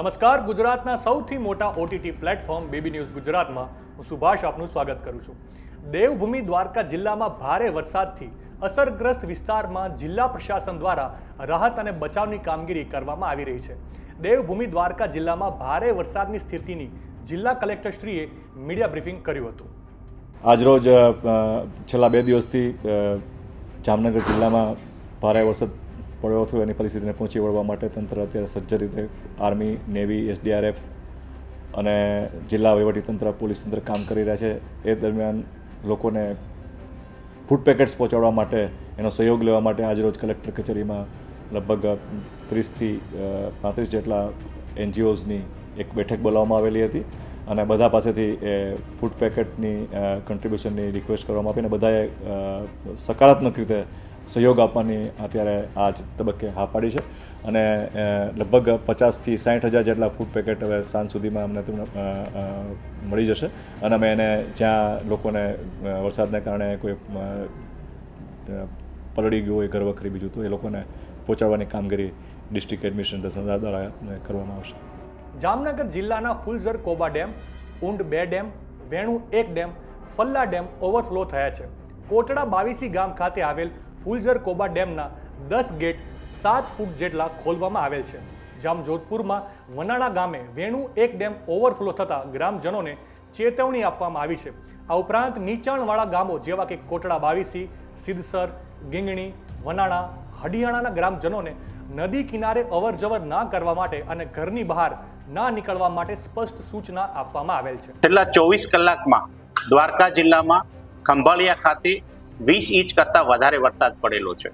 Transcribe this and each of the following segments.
નમસ્કાર. ગુજરાતના સૌથી મોટા ઓટીટી પ્લેટફોર્મ બેબી ન્યૂઝ ગુજરાતમાં હું સુભાષ આપનું સ્વાગત કરું છું. દેવભૂમિ દ્વારકા જિલ્લામાં ભારે વરસાદથી અસરગ્રસ્ત વિસ્તારમાં જિલ્લા પ્રશાસન દ્વારા રાહત અને બચાવની કામગીરી કરવામાં આવી રહી છે. દેવભૂમિ દ્વારકા જિલ્લામાં ભારે વરસાદની સ્થિતિની જિલ્લા કલેક્ટરશ્રીએ મીડિયા બ્રીફિંગ કર્યું હતું. આજરોજ છેલ્લા બે દિવસથી જામનગર જિલ્લામાં ભારે વરસાદ પડ્યો હતો એની પરિસ્થિતિને પહોંચી વળવા માટે તંત્ર અત્યારે સજ્જ રીતે આર્મી નેવી એસડીઆરએફ અને જિલ્લા વહીવટીતંત્ર પોલીસ તંત્ર કામ કરી રહ્યા છે. એ દરમિયાન લોકોને ફૂડ પેકેટ્સ પહોંચાડવા માટે, એનો સહયોગ લેવા માટે આજરોજ કલેક્ટર કચેરીમાં લગભગ ત્રીસથી પાંત્રીસ જેટલા એનજીઓઝની એક બેઠક બોલાવવામાં આવેલી હતી અને બધા પાસેથી એ ફૂડ પેકેટની કન્ટ્રીબ્યુશનની રિક્વેસ્ટ કરવામાં આવી અને બધાએ સકારાત્મક રીતે સહયોગ આપવાની અત્યારે આ તબક્કે હા પાડી છે. અને લગભગ પચાસથી સાઠ હજાર જેટલા ફૂડ પેકેટ હવે સાંજ સુધીમાં અમને તેમને મળી જશે. અને અમે એને જ્યાં લોકોને વરસાદને કારણે કોઈ પલળી ગયું હોય ઘર વખરી બીજું, તો એ લોકોને પહોંચાડવાની કામગીરી ડિસ્ટ્રિક્ટ એડમિનિસ્ટ્રેશન દ્વારા કરવામાં આવશે. જામનગર જિલ્લાના ફુલઝર કોબા ડેમ, ઊંડ બે ડેમ, વેણુ એક ડેમ, ફલ્લા ડેમ ઓવરફ્લો થયા છે. કોટડા બાવીસી ગામ ખાતે આવેલ ફુલઝર કોબા ડેમના દસ ગેટ સાત ફૂટ જેટલા ખોલવામાં આવેલ છે જામજોધપુરમાં વનાળા ગામે વેણુ એક ડેમ ઓવરફ્લો થતાં ગ્રામજનોને ચેતવણી આપવામાં આવી છે. આ ઉપરાંત નીચાણવાળા ગામો જેવા કે કોટડા બાવીસી, સિદ્ધસર, ગીંગણી વનાળા હડિયાણાના ગ્રામજનોને નદી કિનારે અવરજવર ના કરવા માટે અને ઘરની બહાર ના નીકળવા માટે સ્પષ્ટ સૂચના આપવામાં આવેલ છે. છેલ્લા ચોવીસ કલાકમાં દ્વારકા જિલ્લામાં ખંભાળિયા ખાતે વીસ ઇંચ કરતાં વધારે વરસાદ પડેલો છે.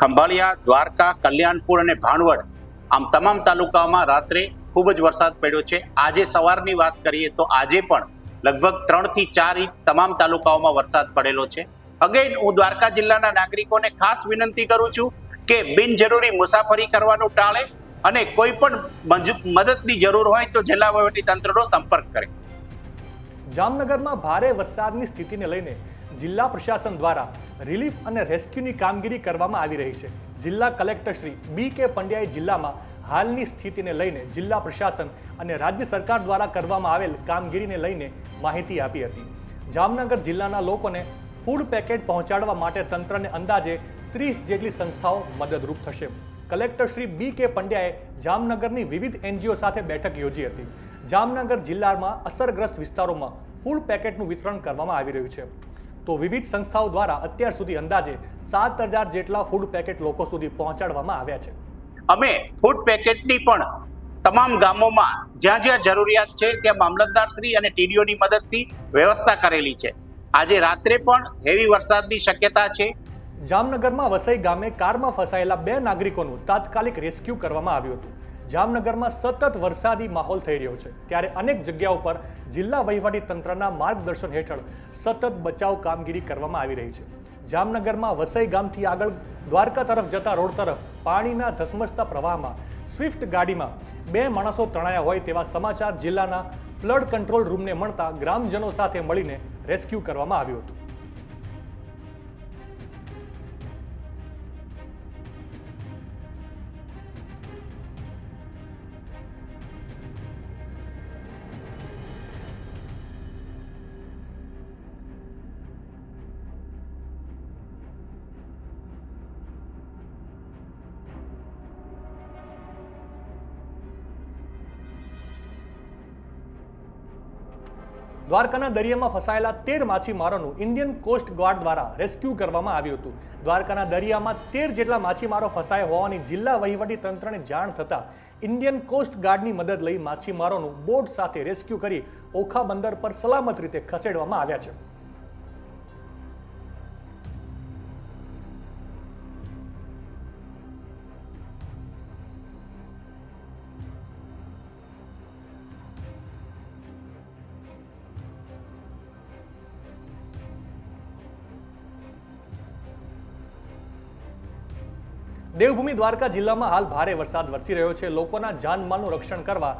ખંભાળિયા, દ્વારકા, કલ્યાણપુર અને ભાણવડ આમ તમામ તાલુકાઓમાં રાત્રે ખૂબ જ વરસાદ પડ્યો છે. આજે સવારની વાત કરીએ તો આજે પણ લગભગ ત્રણથી ચાર ઇંચ તમામ તાલુકાઓમાં વરસાદ પડેલો છે. અગેન હું દ્વારકા જિલ્લાના નાગરિકોને ખાસ વિનંતી કરું છું કે બિનજરૂરી મુસાફરી કરવાનું ટાળે અને કોઈ પણ મદદની જરૂર હોય તો જિલ્લા વહીવટી તંત્રનો સંપર્ક કરે. જામનગરમાં ભારે વરસાદની સ્થિતિને લઈને જિલ્લા પ્રશાસન દ્વારા રિલીફ અને રેસ્ક્યુની કામગીરી કરવામાં આવી રહી છે. જિલ્લા કલેક્ટર શ્રી બી કે પંડ્યાએ જિલ્લામાં હાલની સ્થિતિને લઈને જિલ્લા પ્રશાસન અને રાજ્ય સરકાર દ્વારા કરવામાં આવેલ કામગીરીને લઈને માહિતી આપી હતી. જામનગર જિલ્લાના લોકોને ફૂડ પેકેટ પહોંચાડવા માટે તંત્રને અંદાજે ત્રીસ જેટલી સંસ્થાઓ મદદરૂપ થશે. કલેક્ટર શ્રી બી કે પંડ્યાએ જામનગરની વિવિધ એનજીઓ સાથે બેઠક યોજી હતી. જામનગર જિલ્લામાં અસરગ્રસ્ત વિસ્તારોમાં ફૂડ પેકેટનું વિતરણ કરવામાં આવી રહ્યું છે. તો વિવિધ સંસ્થાઓ દ્વારા અત્યાર સુધી અંદાજે સાત હજાર જેટલા ફૂડ પેકેટ લોકો સુધી પહોંચાડવામાં આવ્યા છે. અમે ફૂડ પેકેટની પણ તમામ ગામોમાં જ્યાં જ્યાં જરૂરિયાત છે ત્યાં મામલતદાર શ્રી અને ટીડીઓની મદદથી વ્યવસ્થા કરેલી છે. આજે રાત્રે પણ હેવી વરસાદની શક્યતા છે. જામનગરમાં વસઈ ગામે કારમાં ફસાયેલા બે નાગરિકોનું તાત્કાલિક રેસ્ક્યુ કરવામાં આવ્યું હતું. જામનગરમાં સતત વરસાદી માહોલ થઈ રહ્યો છે. ત્યારે અનેક જગ્યાઓ પર જિલ્લા વહીવટી તંત્રના માર્ગદર્શન હેઠળ સતત બચાવ કામગીરી કરવામાં આવી રહી છે. જામનગરમાં વસઈ ગામથી આગળ દ્વારકા તરફ જતા રોડ તરફ પાણીના ધસમસતા પ્રવાહમાં સ્વિફ્ટ ગાડીમાં બે માણસો તણાયા હોય તેવા સમાચાર જિલ્લાના ફ્લડ કંટ્રોલ રૂમને મળતા ગ્રામજનો સાથે મળીને રેસ્ક્યુ કરવામાં આવ્યું હતું. દ્વારકાના દરિયામાં ફસાયેલા તેર માછીમારોનું ઇન્ડિયન કોસ્ટ ગાર્ડ દ્વારા રેસ્ક્યુ કરવામાં આવ્યું હતું. દ્વારકાના દરિયામાં તેર જેટલા માછીમારો ફસાયા હોવાની જિલ્લા વહીવટી તંત્રને જાણ થતાં ઇન્ડિયન કોસ્ટ ગાર્ડની મદદ લઈ માછીમારોનું બોટ સાથે રેસ્ક્યુ કરી ઓખા બંદર પર સલામત રીતે ખસેડવામાં આવ્યા છે. દેવભૂમિ દ્વારકા જિલ્લામાં હાલ ભારે વરસાદ વરસી રહ્યો છે. લોકોના જાનમાલનું રક્ષણ કરવા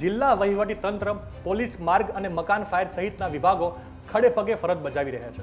જિલ્લા વહીવટી તંત્ર, પોલીસ માર્ગ અને મકાન ફાયર સહિતના વિભાગો ખડે પગે ફરજ બજાવી રહ્યા છે.